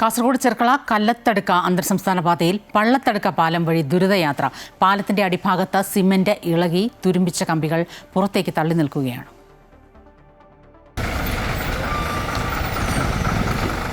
കാസർഗോഡ് ചെർക്കള കല്ലത്തടുക്ക അന്തർ സംസ്ഥാന പാതയിൽ പള്ളത്തടുക്ക പാലം വഴി ദുരിതയാത്ര. പാലത്തിന്റെ അടിഭാഗത്ത് സിമന്റ് ഇളകി തുരുമ്പിച്ച കമ്പികൾ പുറത്തേക്ക് തള്ളി നിൽക്കുകയാണ്.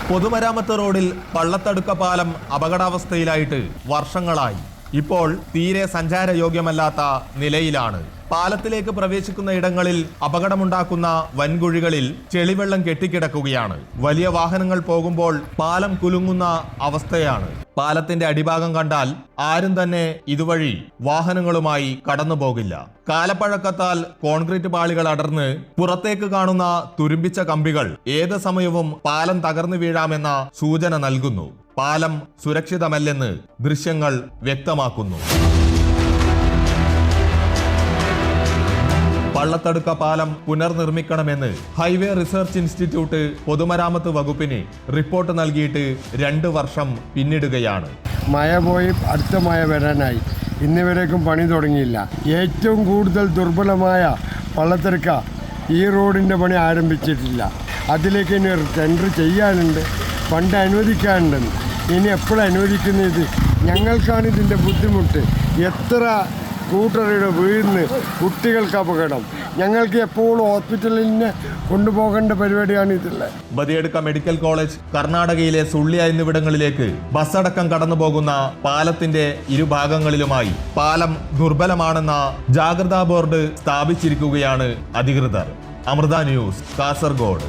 പൊതുമരാമത്ത് റോഡിൽ പള്ളത്തടുക്ക പാലം അപകടാവസ്ഥയിലായിട്ട് വർഷങ്ങളായി. ഇപ്പോൾ തീരെ സഞ്ചാരയോഗ്യമല്ലാത്ത നിലയിലാണ്. പാലത്തിലേക്ക് പ്രവേശിക്കുന്ന ഇടങ്ങളിൽ അപകടമുണ്ടാക്കുന്ന വൻകുഴികളിൽ ചെളിവെള്ളം കെട്ടിക്കിടക്കുകയാണ്. വലിയ വാഹനങ്ങൾ പോകുമ്പോൾ പാലം കുലുങ്ങുന്ന അവസ്ഥയാണ്. പാലത്തിന്റെ അടിഭാഗം കണ്ടാൽ ആരും തന്നെ ഇതുവഴി വാഹനങ്ങളുമായി കടന്നു പോകില്ല കാലപ്പഴക്കത്താൽ കോൺക്രീറ്റ് പാളികൾ അടർന്ന് പുറത്തേക്ക് കാണുന്ന തുരുമ്പിച്ച കമ്പികൾ ഏത് സമയവും പാലം തകർന്നു വീഴാമെന്ന സൂചന നൽകുന്നു. പാലം സുരക്ഷിതമല്ലെന്ന് ദൃശ്യങ്ങൾ വ്യക്തമാക്കുന്നു. പള്ളത്തടുക്ക പാലം പുനർനിർമ്മിക്കണമെന്ന് ഹൈവേ റിസർച്ച് ഇൻസ്റ്റിറ്റ്യൂട്ട് പൊതുമരാമത്ത് വകുപ്പിന് റിപ്പോർട്ട് നൽകിയിട്ട് രണ്ട് വർഷം പിന്നിടുകയാണ്. മഴ പോയി അടുത്ത മഴ വരാനായി. ഇന്നുവരേക്കും പണി തുടങ്ങിയില്ല. ഏറ്റവും കൂടുതൽ ദുർബലമായ വള്ളത്തടുക്ക ഈ റോഡിന്റെ പണി ആരംഭിച്ചിട്ടില്ല. അതിലേക്ക് ഇനി ടെൻഡർ ചെയ്യാനുണ്ട് ഫണ്ട് അനുവദിക്കാനുണ്ടെന്ന് ഇനി എപ്പോഴും അനുവദിക്കുന്നത് ഞങ്ങൾക്കാണ് ഇതിന്റെ ബുദ്ധിമുട്ട്. എത്ര സ്കൂട്ടറുടെ വീഴുന്ന് കുട്ടികൾക്ക് അപകടം. ഞങ്ങൾക്ക് എപ്പോഴും ഹോസ്പിറ്റലിൽ തന്നെ കൊണ്ടുപോകേണ്ട പരിപാടിയാണ് ഇതുള്ളത് ബദിയടുക്ക മെഡിക്കൽ കോളേജ് കർണാടകയിലെ സുള്ളിയ എന്നിവിടങ്ങളിലേക്ക് ബസ്സടക്കം കടന്നു പോകുന്ന പാലത്തിന്റെ ഇരുഭാഗങ്ങളിലുമായി പാലം ദുർബലമാണെന്ന ജാഗ്രതാ ബോർഡ് സ്ഥാപിച്ചിരിക്കുകയാണ് അധികൃതർ. അമൃത ന്യൂസ് കാസർഗോഡ്.